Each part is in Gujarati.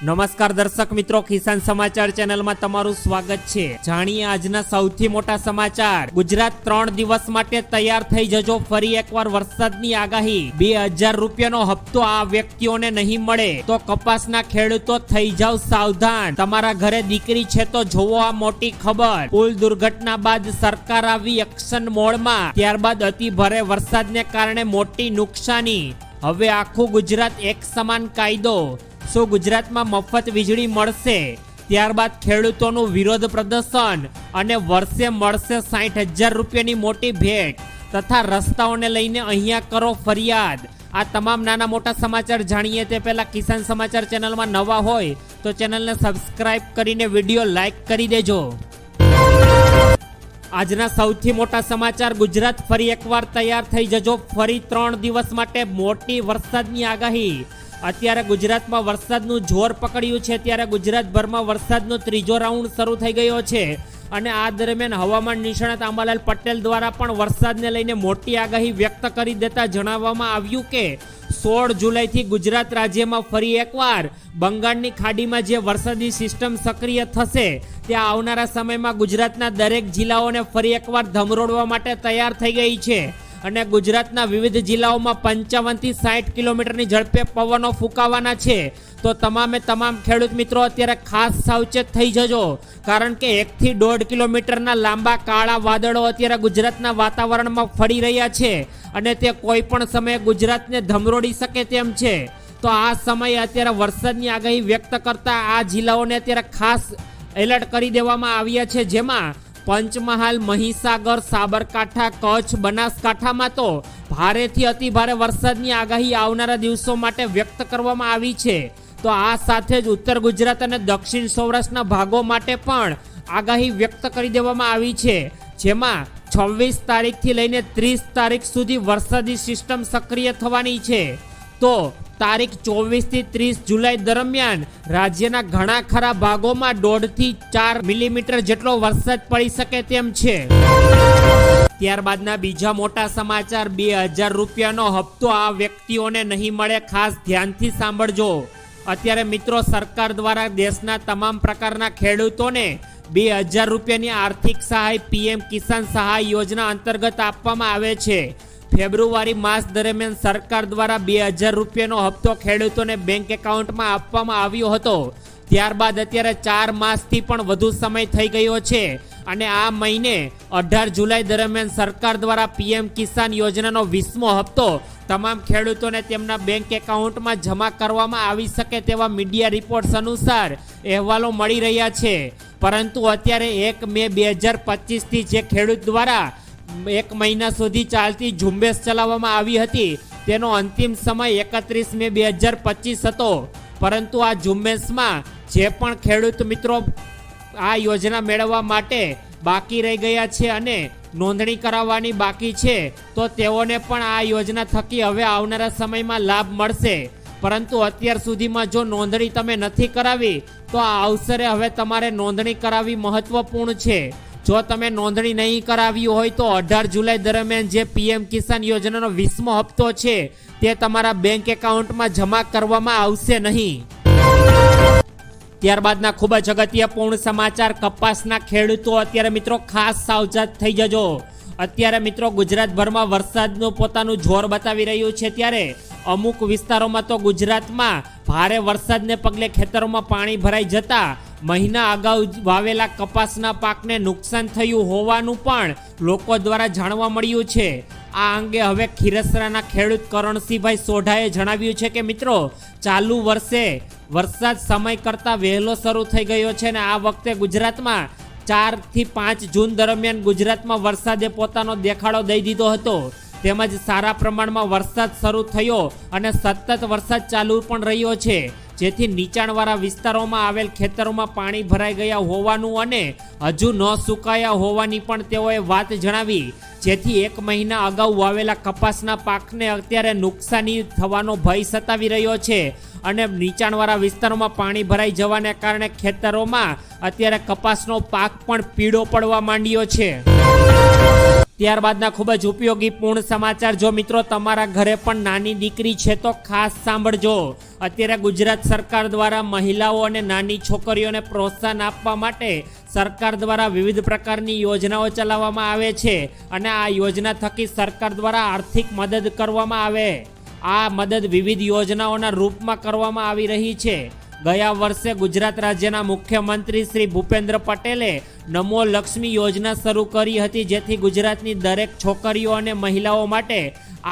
નમસ્કાર દર્શક મિત્રો, કિસાન સમાચાર ચેનલમાં તમારું સ્વાગત છે. જાણીએ આજના સૌથી મોટા સમાચાર. ગુજરાત ત્રણ દિવસ માટે તૈયાર થઈ જજો, ફરી એકવાર વરસાદની આગાહી. બે હજાર રૂપિયાનો હપ્તો આ વ્યક્તિઓને નહીં મળે. તો કપાસના ખેડૂતો થઈ જાવ સાવધાન. તમારા ઘરે દીકરી છે તો જોવો આ મોટી ખબર. પુલ દુર્ઘટના બાદ સરકાર આવી એક્શન મોડમાં. ત્યારબાદ અતિ ભારે વરસાદને કારણે મોટી નુકસાની. હવે આખું ગુજરાત એક સમાન કાયદો. શું ગુજરાતમાં મફત વીજળી મળશે. ત્યારબાદ ખેડૂતોનું વિરોધ પ્રદર્શન અને વર્ષે મળશે સાઠ હજાર રૂપિયાની મોટી ભેટ તથા રસ્તાઓને લઈને અહીંયા કરો ફરિયાદ. આ તમામ નાના મોટા સમાચાર જાણીએ તે પહેલા કિસાન સમાચાર ચેનલમાં નવા હોય તો ચેનલને સબસ્ક્રાઇબ કરીને વીડિયો લાઇક કરી દેજો. આજના સૌથી મોટા સમાચાર, ગુજરાત ફરી એકવાર તૈયાર થઈ જજો. ફરી ત્રણ દિવસ માટે મોટી વરસાદની આગાહી. અત્યારે ગુજરાતમાં વરસાદનું જોર પકડ્યું છે. ત્યારે ગુજરાતભરમાં વરસાદનો ત્રીજો રાઉન્ડ શરૂ થઈ ગયો છે. અને આ દરમિયાન હવામાન નિષ્ણાત આંબાલાલ પટેલ દ્વારા પણ વરસાદને લઈને મોટી આગાહી વ્યક્ત કરી દેતા જણાવવામાં આવ્યું કે, સોળ જુલાઈથી ગુજરાત રાજ્યમાં ફરી એકવાર બંગાળની ખાડીમાં જે વરસાદી સિસ્ટમ સક્રિય થશે, ત્યાં આવનારા સમયમાં ગુજરાતના દરેક જિલ્લાઓને ફરી એકવાર ધમરોડવા માટે તૈયાર થઈ ગઈ છે. અને ગુજરાતના વિવિધ જિલ્લાઓમાં પંચાવનથી સાઠ કિલોમીટરની ઝડપે પવનો ફૂંકાવાના છે. તો તમામે તમામ ખેડૂત મિત્રો, અત્યારે ખાસ સાવચેત થઈ જજો. કારણ કે એકથી દોઢ કિલોમીટરના લાંબા કાળા વાદળો અત્યારે ગુજરાતના વાતાવરણમાં ફરી રહ્યા છે અને તે કોઈ પણ સમયે ગુજરાતને ધમરોડી શકે તેમ છે. તો આ સમયે અત્યારે વરસાદની આગાહી વ્યક્ત કરતા આ જિલ્લાઓને અત્યારે ખાસ એલર્ટ કરી દેવામાં આવ્યા છે. જેમાં પંચમહાલ, મહીસાગર, સાબરકાંઠા, કચ્છ, બનાસકાંઠામાં તો ભારેથી અતિ ભારે વરસાદની આગાહી આવનારા દિવસો માટે વ્યક્ત કરવામાં આવી છે. તો આ સાથે જ ઉત્તર ગુજરાત અને દક્ષિણ સૌરાષ્ટ્રના ભાગો માટે પણ આગાહી વ્યક્ત કરી દેવામાં આવી છે. જેમાં છવ્વીસ તારીખથી લઈને ત્રીસ તારીખ સુધી વરસાદી સિસ્ટમ સક્રિય થવાની છે. તો તારીખ ચોવીસથી ત્રીસ જુલાઈ દરમિયાન રાજ્યના ઘણા ખરા ભાગોમાં દોઢથી ચાર મિલીમીટર જેટલો વરસાદ પડી શકે તેમ છે. ત્યારબાદના બીજા મોટા સમાચાર બે હજાર રૂપિયાનો હપ્તો આ વ્યક્તિઓને નહીં મળે ખાસ ધ્યાનથી સાંભળજો. અત્યારે મિત્રો સરકાર દ્વારા દેશના તમામ પ્રકારના ખેડૂતોને બે હજાર રૂપિયાની આર્થિક સહાય પીએમ કિસાન સહાય યોજના અંતર્ગત આપવામાં આવે છે. ફેબ્રુઆરી માસ દરમિયાન સરકાર દ્વારા બે હજાર રૂપિયાનો હપ્તો ખેડૂતોને બેંક એકાઉન્ટમાં આપવામાં આવ્યો હતો. ત્યારબાદ અત્યારે ચાર માસથી પણ વધુ સમય થઈ ગયો છે અને આ મહિને અઢાર જુલાઈ દરમિયાન સરકાર દ્વારા પીએમ કિસાન યોજનાનો વીસમો હપ્તો તમામ ખેડૂતોને તેમના બેંક એકાઉન્ટમાં જમા કરવામાં આવી શકે તેવા મીડિયા રિપોર્ટ્સ અનુસાર અહેવાલો મળી રહ્યા છે. પરંતુ અત્યારે એક મે બે હજાર પચીસથી જે ખેડૂત દ્વારા એક મહિના સુધી ચાલતી ઝુંબેશ ચલાવવામાં આવી હતી. તેનો અંતિમ સમય એકત્રીસ મે બે હજાર પચીસ હતો. પરંતુ આ ઝુંબેશમાં જે પણ ખેડૂત મિત્રો આ યોજના મેળવવા માટે બાકી રહી ગયા છે અને નોંધણી કરાવવાની બાકી છે, તો તેઓને પણ આ યોજના થકી હવે આવનારા સમયમાં લાભ મળશે. પરંતુ અત્યાર સુધીમાં જો નોંધણી તમે નથી કરાવી, તો આ અવસરે હવે તમારે નોંધણી કરાવવી મહત્વપૂર્ણ છે. જો તમે નોંધણી નહીં કરાવી હોય તો અઢાર જુલાઈ દરમિયાન જે પીએમ કિસાન યોજનાનો વીસમો હપ્તો છે, તે તમારા બેંક એકાઉન્ટમાં જમા કરવામાં આવશે નહીં. ત્યારબાદના ખૂબ જ અગત્યપૂર્ણ સમાચાર, કપાસના ખેડૂતો અત્યારે મિત્રો ખાસ સાવચેત થઈ જજો. અત્યારે મિત્રો ગુજરાતભરમાં વરસાદનું પોતાનું જોર બતાવી રહ્યું છે ત્યારે અમુક વિસ્તારોમાં તો ગુજરાતમાં ભારે વરસાદને પગલે ખેતરોમાં પાણી ભરાઈ જતા મહિના અગાઉ વાવેલા કપાસના પાકને નુકસાન થયું હોવાનું પણ લોકો દ્વારા જાણવા મળ્યું છે. આ અંગે હવે ખીરસરાના ખેડૂત કરણસિંહભાઈ સોઢાએ જણાવ્યું છે કે, મિત્રો, ચાલુ વર્ષે વરસાદ સમય કરતાં વહેલો શરૂ થઈ ગયો છે અને આ વખતે ગુજરાતમાં ચારથી પાંચ જૂન દરમિયાન ગુજરાતમાં વરસાદે પોતાનો દેખાડો દઈ દીધો હતો. તેમજ સારા પ્રમાણમાં વરસાદ શરૂ થયો અને સતત વરસાદ ચાલુ પણ રહ્યો છે. જેથી નીચાણવાળા વિસ્તારોમાં આવેલ ખેતરોમાં પાણી ભરાઈ ગયા હોવાનું અને હજુ ન સુકાયા હોવાની પણ તેઓએ વાત જણાવી. જેથી એક મહિના અગાઉ વાવેલા કપાસના પાકને અત્યારે નુકસાની થવાનો ભય સતાવી રહ્યો છે અને નીચાણવાળા વિસ્તારોમાં પાણી ભરાઈ જવાને કારણે ખેતરોમાં અત્યારે કપાસનો પાક પણ પીળો પડવા માંડ્યો છે. ત્યારબાદના ખૂબ જ ઉપયોગી પૂર્ણ સમાચાર. જો મિત્રો, તમારા ઘરે પણ નાની દીકરી છે તો ખાસ સાંભળજો. અત્યારે ગુજરાત સરકાર દ્વારા મહિલાઓ અને નાની છોકરીઓને પ્રોત્સાહન આપવા માટે સરકાર દ્વારા વિવિધ પ્રકારની યોજનાઓ ચલાવવામાં આવે છે અને આ યોજના થકી સરકાર દ્વારા આર્થિક મદદ કરવામાં આવે. આ મદદ વિવિધ યોજનાઓના રૂપમાં કરવામાં આવી રહી છે. ગયા વર્ષે ગુજરાત રાજ્યના મુખ્યમંત્રી શ્રી ભૂપેન્દ્ર પટેલે નમો લક્ષ્મી યોજના શરૂ કરી હતી, જેથી ગુજરાતની દરેક છોકરીઓ અને મહિલાઓ માટે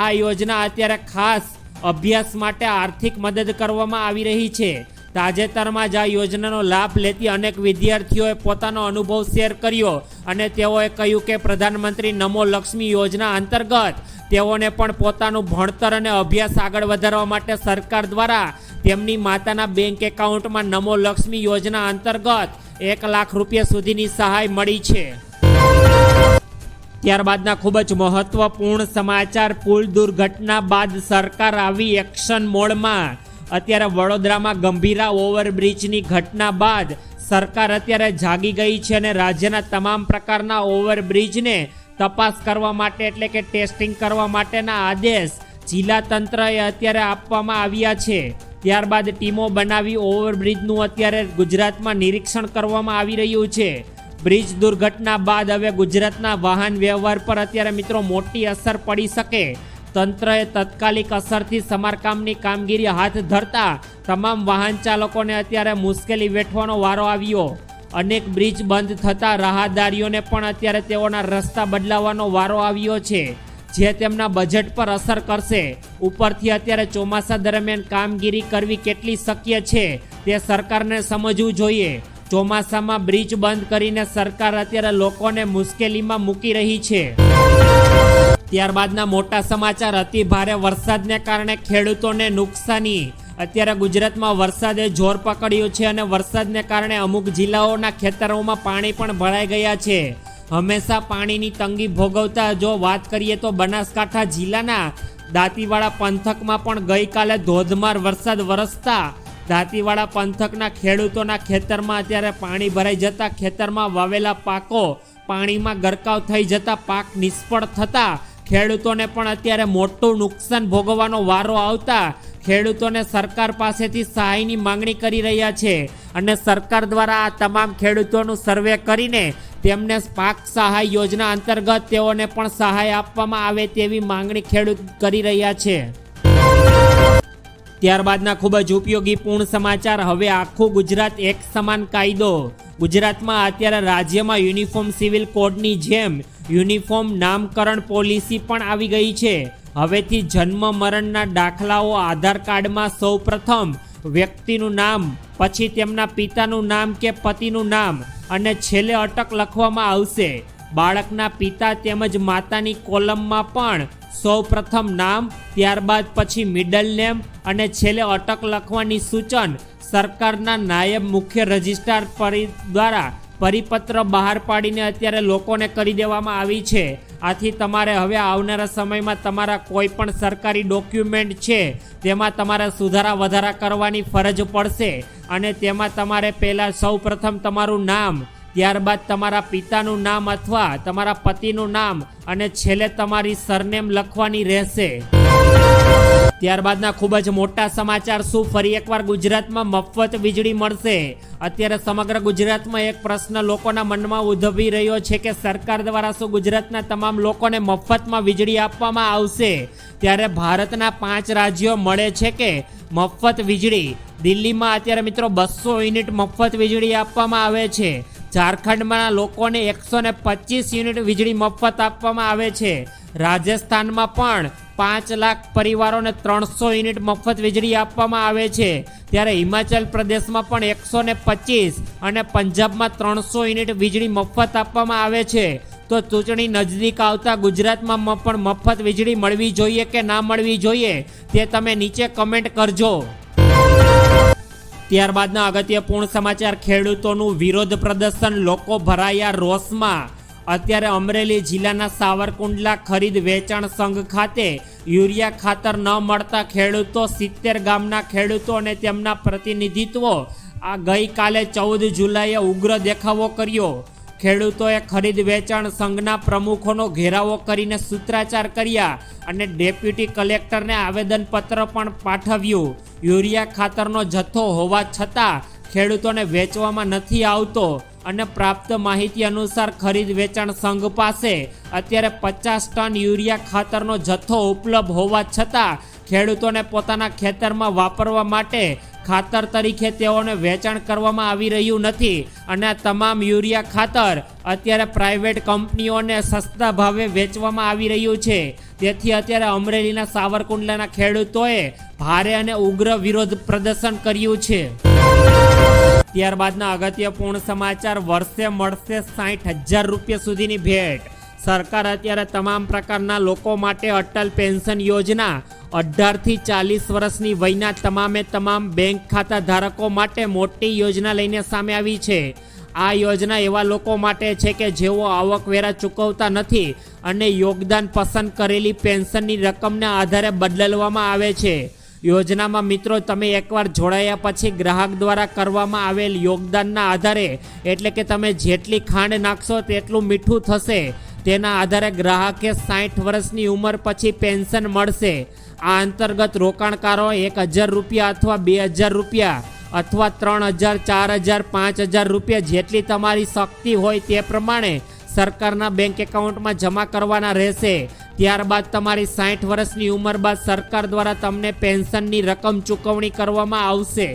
આ યોજના અત્યારે ખાસ અભ્યાસ માટે આર્થિક મદદ કરવામાં આવી રહી છે. તાજેતરમાં જ આ યોજનાનો લાભ લેતી અનેક વિદ્યાર્થીઓએ પોતાનો અનુભવ શેર કર્યો અને તેઓએ કહ્યું કે પ્રધાનમંત્રી નમો લક્ષ્મી યોજના અંતર્ગત તેઓને પણ પોતાનું ભણતર અને અભ્યાસ આગળ વધારવા માટે સરકાર દ્વારા તેમની માતાના બેંક એકાઉન્ટમાં નમો લક્ષ્મી યોજના અંતર્ગત એક લાખ રૂપિયા સુધીની સહાય મળી છે. ત્યારબાદના ખૂબ જ મહત્વપૂર્ણ સમાચાર, પુલ દુર્ઘટના બાદ સરકાર આવી એક્શન મોડમાં અત્યારે વડોદરામાં ગંભીરા ઓવરબ્રિજની ઘટના બાદ સરકાર અત્યારે જાગી ગઈ છે અને રાજ્યના તમામ પ્રકારના ઓવરબ્રિજને તપાસ કરવા માટે એટલે કે ટેસ્ટિંગ કરવા માટેના આદેશ જિલ્લા તંત્રએ અત્યારે આપવામાં આવ્યા છે. ત્યારબાદ ટીમો બનાવી ઓવરબ્રિજનું અત્યારે ગુજરાતમાં નિરીક્ષણ કરવામાં આવી રહ્યું છે. બ્રિજ દુર્ઘટના બાદ હવે ગુજરાતના વાહન વ્યવહાર પર અત્યારે મિત્રો મોટી અસર પડી શકે. તંત્રએ તત્કાલિક અસરથી સમારકામની કામગીરી હાથ ધરતા તમામ વાહન ચાલકોને અત્યારે મુશ્કેલી વેઠવાનો વારો આવ્યો. અનેક બ્રિજ બંધ થતા રાહદારીઓને પણ અત્યારે તેઓના રસ્તા બદલાવવાનો વારો આવ્યો છે, જે તેમના બજેટ પર અસર કરશે. ઉપરથી અત્યારે ચોમાસા દરમિયાન કામગીરી કરવી કેટલી શક્ય છે, તે સરકારને સમજવું જોઈએ. ચોમાસામાં બ્રિજ બંધ કરીને સરકાર અત્યારે લોકોને મુશ્કેલીમાં મૂકી રહી છે. ત્યારબાદના મોટા સમાચાર. અતિ ભારે વરસાદને કારણે ખેડૂતોને નુકસાની. અત્યારે ગુજરાતમાં વરસાદે જોર પકડ્યું છે અને વરસાદને કારણે અમુક જિલ્લાઓના ખેતરોમાં પાણી પણ ભરાઈ ગયા છે. હંમેશા પાણીની તંગી ભોગવતા જો વાત કરીએ તો બનાસકાંઠા જિલ્લાના દાંતીવાડા પંથકમાં પણ ગઈકાલે ધોધમાર વરસાદ વરસતા દાંતીવાડા પંથકના ખેડૂતોના ખેતરમાં અત્યારે પાણી ભરાઈ જતા ખેતરમાં વાવેલા પાકો પાણીમાં ગરકાવ થઈ જતા પાક નિષ્ફળ થતા ખેડૂતોને પણ અત્યારે મોટું નુકસાન ભોગવવાનો વારો આવતા ખેડૂતોને સરકાર પાસેથી સહાયની માંગણી કરી રહ્યા છે. અને સરકાર દ્વારા આ તમામ ખેડૂતોનું સર્વે કરીને તેમને પાક સહાય યોજના અંતર્ગત તેઓને પણ સહાય આપવામાં આવે તેવી માંગણી ખેડૂત કરી રહ્યા છે. ત્યારબાદના ખૂબ જ ઉપયોગી પૂર્ણ સમાચાર. હવે આખું ગુજરાત એક સમાન કાયદો. ગુજરાતમાં અત્યારે રાજ્યમાં યુનિફોર્મ સિવિલ કોડની જેમ યુનિફોર્મ નામકરણ પોલિસી પણ આવી ગઈ છે. હવેથી જન્મ મરણના દાખલાઓ આધાર કાર્ડમાં સૌ પ્રથમ વ્યક્તિનું નામ, પછી તેમના પિતાનું નામ કે પતિનું નામ અને છેલ્લે અટક લખવામાં આવશે. બાળકના પિતા તેમજ માતાની કોલમમાં પણ સૌ પ્રથમ નામ, ત્યારબાદ પછી મિડલ નેમ અને છેલ્લે અટક લખવાની સૂચન સરકારના નાયબ મુખ્ય રજિસ્ટ્રાર પરી દ્વારા પરિપત્ર બહાર પાડીને અત્યારે લોકોને કરી દેવામાં આવી છે. આથી તમારે હવે આવનારા સમયમાં તમારા કોઈ પણ સરકારી ડોક્યુમેન્ટ છે, તેમાં તમારે સુધારા વધારા કરવાની ફરજ પડશે અને તેમાં તમારે પહેલાં સૌ પ્રથમ તમારું નામ ત્યારબાદ તમારા પિતાનું નામ અથવા તમારા પતિનું નામ અને છેલ્લે તમારી સરનેમ લખવાની રહેશે. ત્યારબાદના ખૂબ જ મોટા સમાચાર શું? ફરી એકવાર ગુજરાતમાં મફત વીજળી મળશે. અત્યારે સમગ્ર ગુજરાતમાં એક પ્રશ્ન લોકોના મનમાં ઉદ્ભવી રહ્યો છે કે સરકાર દ્વારા શું ગુજરાતના તમામ લોકોને મફતમાં વીજળી આપવામાં આવશે? ત્યારે ભારતના પાંચ રાજ્યો મળે છે કે મફત વીજળી. દિલ્હીમાં અત્યારે મિત્રો બસો યુનિટ મફત વીજળી આપવામાં આવે છે. ઝારખંડમાં લોકોને એકસો ને પચીસ યુનિટ વીજળી મફત આપવામાં આવે છે. રાજસ્થાનમાં પણ પાંચ લાખ પરિવારોને ત્રણસો યુનિટ મફત વીજળી આપવામાં આવે છે. ત્યારે હિમાચલ પ્રદેશમાં પણ એકસો ને પચીસ અને પંજાબમાં ત્રણસો યુનિટ વીજળી મફત આપવામાં આવે છે. તો ચૂંટણી નજદીક આવતા ગુજરાતમાં પણ મફત વીજળી મળવી જોઈએ કે ના મળવી જોઈએ તે તમે નીચે કમેન્ટ કરજો. ત્યારબાદના અગત્યપૂર્ણ સમાચાર, ખેડૂતોનું વિરોધ પ્રદર્શન, લોકો ભરાયા રોષમાં. અત્યારે અમરેલી જિલ્લાના સાવરકુંડલા ખરીદ વેચાણ સંઘ ખાતે યુરિયા ખાતર ન મળતા ખેડૂતો સિત્તેર ગામના ખેડૂતો અને તેમના પ્રતિનિધિત્વો. આ ગઈકાલે ચૌદ જુલાઈએ ઉગ્ર દેખાવો કર્યો. ખેડૂતોએ ખરીદ વેચાણ સંઘના પ્રમુખોનો ઘેરાવો કરીને સૂત્રાચાર કર્યા અને ડેપ્યુટી કલેક્ટરને આવેદનપત્ર પણ પાઠવ્યું. યુરિયા ખાતરનો જથ્થો હોવા છતાં ખેડૂતોને વેચવામાં નથી આવતો અને પ્રાપ્ત માહિતી અનુસાર ખરીદ વેચાણ સંઘ પાસે અત્યારે પચાસ ટન યુરિયા ખાતરનો જથ્થો ઉપલબ્ધ હોવા છતાં ખેડૂતોને પોતાના ખેતરમાં વાપરવા માટે ખાતર તરીકે તેઓને વેચાણ કરવામાં આવી રહ્યું નથી અને તમામ યુરિયા ખાતર અત્યારે પ્રાઇવેટ કંપનીઓને સસ્તા ભાવે વેચવામાં આવી રહ્યું છે. તેથી અત્યારે અમરેલીના સાવરકુંડલાના ખેડૂતોએ ભારે અને ઉગ્ર વિરોધ પ્રદર્શન કર્યું છે. ત્યારબાદના અગત્યપૂર્ણ સમાચાર, વર્ષે મળશે સાઠ હજાર રૂપિયા સુધીની ભેટ. સરકાર અત્યારે તમામ પ્રકારના લોકો માટે અટલ પેન્શન યોજના અઢારથી ચાલીસ વર્ષની વયના તમામે તમામ બેંક ખાતા ધારકો માટે મોટી યોજના લઈને સામે આવી છે. આ યોજના એવા લોકો માટે છે કે જેઓ આવકવેરા ચૂકવતા નથી અને યોગદાન પસંદ કરેલી પેન્શનની રકમના આધારે બદલવામાં આવે છે. યોજનામાં મિત્રો તમે એકવાર જોડાયા પછી ગ્રાહક દ્વારા કરવામાં આવેલ યોગદાનના આધારે એટલે કે તમે જેટલી ખાંડ નાખશો તેટલું મીઠું થશે. તેના આધારે ગ્રાહકે સાઠ વર્ષની ઉંમર પછી પેન્શન મળશે. આ અંતર્ગત રોકાણકારો એક હજાર રૂપિયા અથવા બે હજાર રૂપિયા અથવા ત્રણ હજાર, ચાર હજાર, પાંચ હજાર રૂપિયા જેટલી તમારી શક્તિ હોય તે પ્રમાણે સરકારના બેંક એકાઉન્ટમાં જમા કરવાના રહેશે. ત્યારબાદ તમારી સાઠ વર્ષની ઉંમર બાદ સરકાર દ્વારા તમને પેન્શનની રકમ ચૂકવણી કરવામાં આવશે.